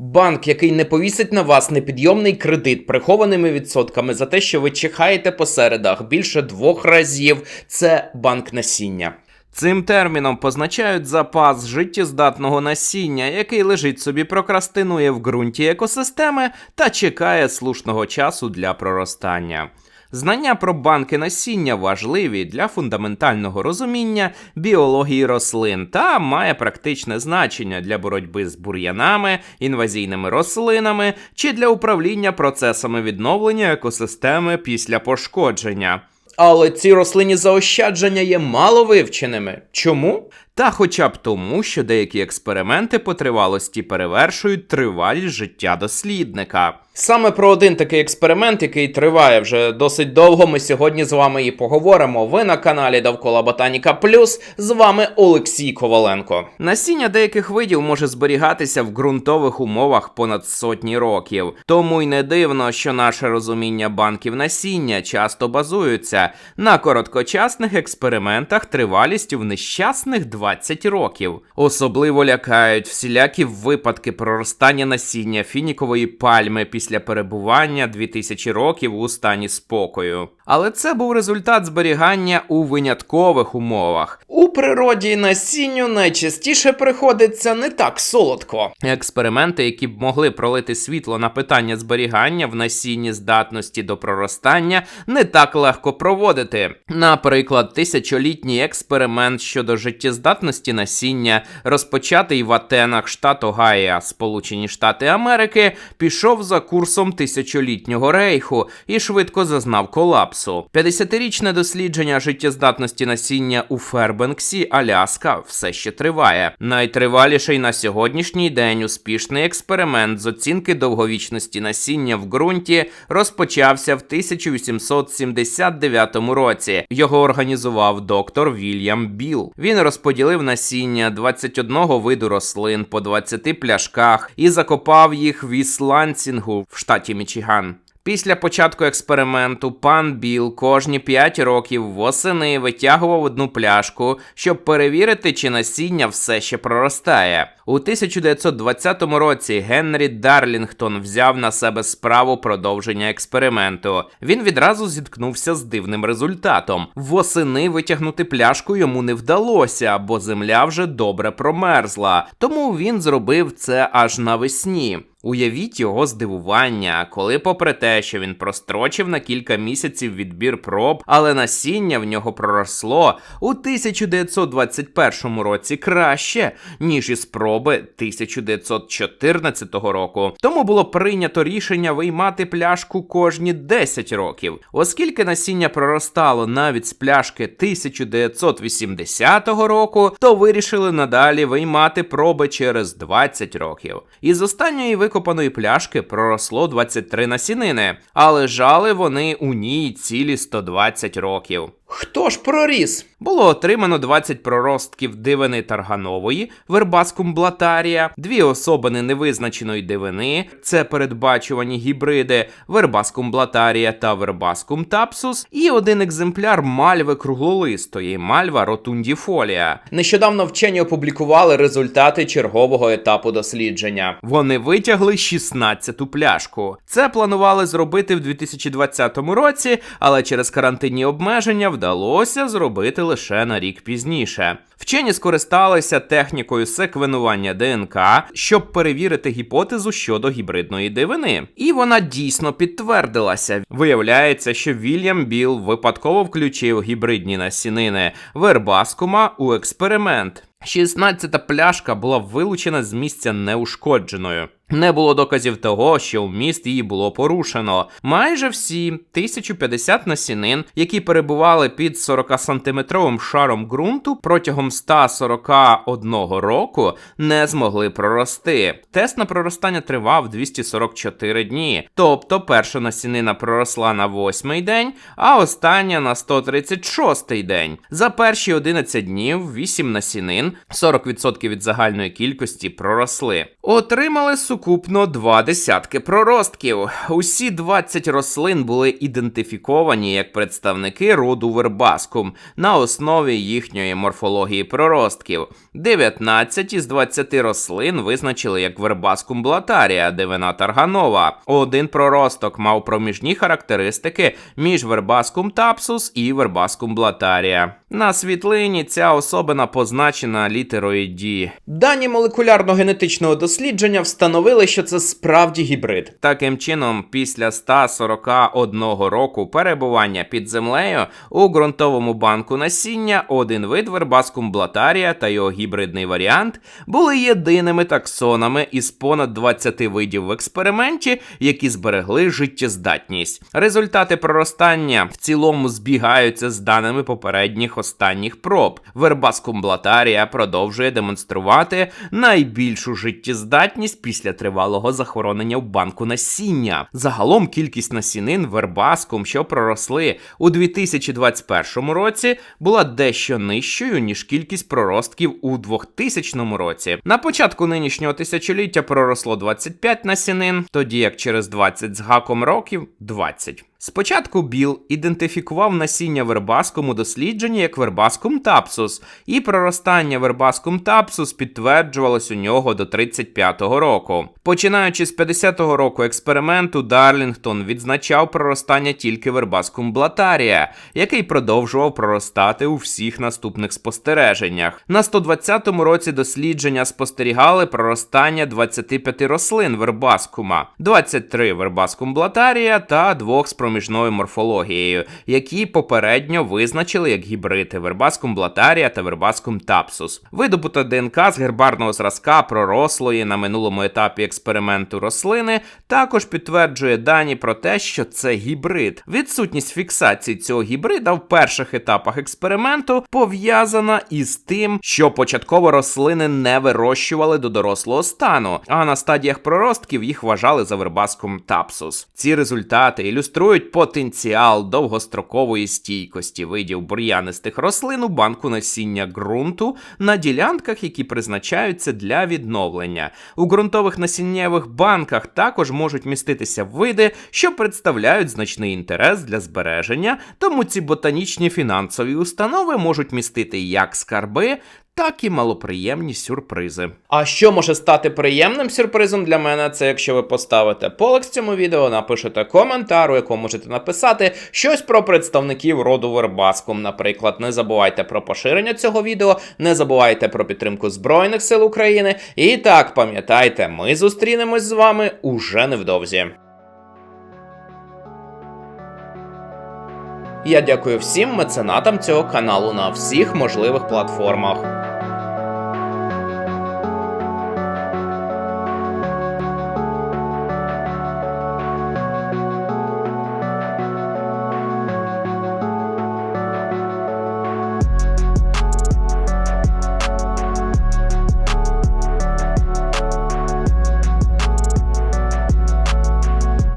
Банк, який не повісить на вас непідйомний кредит прихованими відсотками за те, що ви чихаєте по середах більше двох разів, це банк насіння. Цим терміном позначають запас життєздатного насіння, який лежить собі прокрастинує в ґрунті екосистеми та чекає слушного часу для проростання. Знання про банки насіння важливі для фундаментального розуміння біології рослин та має практичне значення для боротьби з бур'янами, інвазійними рослинами чи для управління процесами відновлення екосистеми після пошкодження. Але ці рослинні заощадження є мало вивченими. Чому? Та хоча б тому, що деякі експерименти по тривалості перевершують тривалість життя дослідника. Саме про один такий експеримент, який триває вже досить довго, ми сьогодні з вами і поговоримо. Ви на каналі Довкола Ботаніка Плюс. З вами Олексій Коваленко. Насіння деяких видів може зберігатися в ґрунтових умовах понад сотні років. Тому й не дивно, що наше розуміння банків насіння часто базуються на короткочасних експериментах тривалістю в нещасних 20 років. Особливо лякають всілякі випадки проростання насіння фінікової пальми після перебування 2000 років у стані спокою. Але це був результат зберігання у виняткових умовах. У природі насінню найчастіше приходиться не так солодко. Експерименти, які б могли пролити світло на питання зберігання в насінні здатності до проростання, не так легко проводити. Наприклад, тисячолітній експеримент щодо життєздатності насіння, розпочатий в Атенах, штат Огайо, Сполучені Штати Америки, пішов за курсом тисячолітнього рейху і швидко зазнав колапсу. 50-річне дослідження життєздатності насіння у Фербенксі, Аляска, все ще триває. Найтриваліший на сьогоднішній день успішний експеримент з оцінки довговічності насіння в ґрунті розпочався в 1879 році. Його організував доктор Вільям Біл. Він розподілив насіння 21 виду рослин по 20 пляшках і закопав їх в Ісландсінгу в штаті Мічиган. Після початку експерименту пан Біл кожні 5 років восени витягував одну пляшку, щоб перевірити, чи насіння все ще проростає. У 1920 році Генрі Дарлінгтон взяв на себе справу продовження експерименту. Він відразу зіткнувся з дивним результатом. Восени витягнути пляшку йому не вдалося, бо земля вже добре промерзла. Тому він зробив це аж навесні. Уявіть його здивування, коли, попри те, що він прострочив на кілька місяців відбір проб, але насіння в нього проросло у 1921 році краще, ніж із проби 1914 року. Тому було прийнято рішення виймати пляшку кожні 10 років. Оскільки насіння проростало навіть з пляшки 1980 року, то вирішили надалі виймати проби через 20 років. Із останньої викопаної пляшки проросло 23 насінини, але лежали вони у ній цілі 120 років. Хто ж проріс? Було отримано 20 проростків дивини тарганової, вербаскум блатарія, дві особини невизначеної дивини, це передбачувані гібриди вербаскум блатарія та вербаскум тапсус, і один екземпляр мальви круглолистої, мальва ротундіфолія. Нещодавно вчені опублікували результати чергового етапу дослідження. Вони витягли 16-ту пляшку. Це планували зробити в 2020 році, але через карантинні обмеження вдалося зробити лише на рік пізніше. Вчені скористалися технікою секвенування ДНК, щоб перевірити гіпотезу щодо гібридної дивини. І вона дійсно підтвердилася. Виявляється, що Вільям Біл випадково включив гібридні насінини вербаскума у експеримент. 16-та пляшка була вилучена з місця неушкодженою. Не було доказів того, що вміст її було порушено. Майже всі 1050 насінин, які перебували під 40-сантиметровим шаром ґрунту протягом 141 року, не змогли прорости. Тест на проростання тривав 244 дні. Тобто перша насінина проросла на 8 день, а остання на 136-й день. За перші 11 днів 8 насінин, 40% від загальної кількості, проросли. Отримали сукупність сукупно два десятки проростків. Усі 20 рослин були ідентифіковані як представники роду вербаскум на основі їхньої морфології проростків. 19 із 20 рослин визначили як вербаскум блатарія, дивина тарганова. Один проросток мав проміжні характеристики між вербаскум тапсус і вербаскум блатарія. На світлині ця особина позначена літерою D. Дані молекулярно-генетичного дослідження встановили, що це справді гібрид. Таким чином, після 141 року перебування під землею у ґрунтовому банку насіння один вид вербаскум блатарія та його гібридний варіант були єдиними таксонами із понад 20 видів в експерименті, які зберегли життєздатність. Результати проростання в цілому збігаються з даними попередніх останніх проб. Вербаскум блатарія продовжує демонструвати найбільшу життєздатність після тривалого захоронення в банку насіння. Загалом кількість насінин вербаском що проросли у 2021 році, була дещо нижчою ніж кількість проростків у 2000 році. На початку нинішнього тисячоліття проросло 25 насінин, тоді як через 20 з гаком років 20. Спочатку Біл ідентифікував насіння вербаскум у дослідженні як вербаскум тапсус, і проростання вербаскум тапсус підтверджувалось у нього до 35-го року. Починаючи з 50-го року експерименту, Дарлінгтон відзначав проростання тільки вербаскум блатарія, який продовжував проростати у всіх наступних спостереженнях. На 120-му році дослідження спостерігали проростання 25 рослин вербаскума, 23 вербаскум блатарія та двох з проміжною морфологією, які попередньо визначили як гібриди вербаскум блатарія та вербаскум тапсус. Видобута ДНК з гербарного зразка пророслої на минулому етапі експерименту рослини також підтверджує дані про те, що це гібрид. Відсутність фіксації цього гібрида в перших етапах експерименту пов'язана із тим, що початково рослини не вирощували до дорослого стану, а на стадіях проростків їх вважали за вербаскум тапсус. Ці результати ілюструють потенціал довгострокової стійкості видів бур'янистих рослин у банку насіння ґрунту на ділянках, які призначаються для відновлення. У ґрунтових насіннєвих банках також можуть міститися види, що представляють значний інтерес для збереження, тому ці ботанічні фінансові установи можуть містити як скарби, так і малоприємні сюрпризи. А що може стати приємним сюрпризом для мене? Це якщо ви поставите полекс цьому відео, напишете коментар, у якому можете написати щось про представників роду Вербаскум. Наприклад, не забувайте про поширення цього відео, не забувайте про підтримку Збройних сил України. І так пам'ятайте, ми зустрінемось з вами уже невдовзі. Я дякую всім меценатам цього каналу на всіх можливих платформах.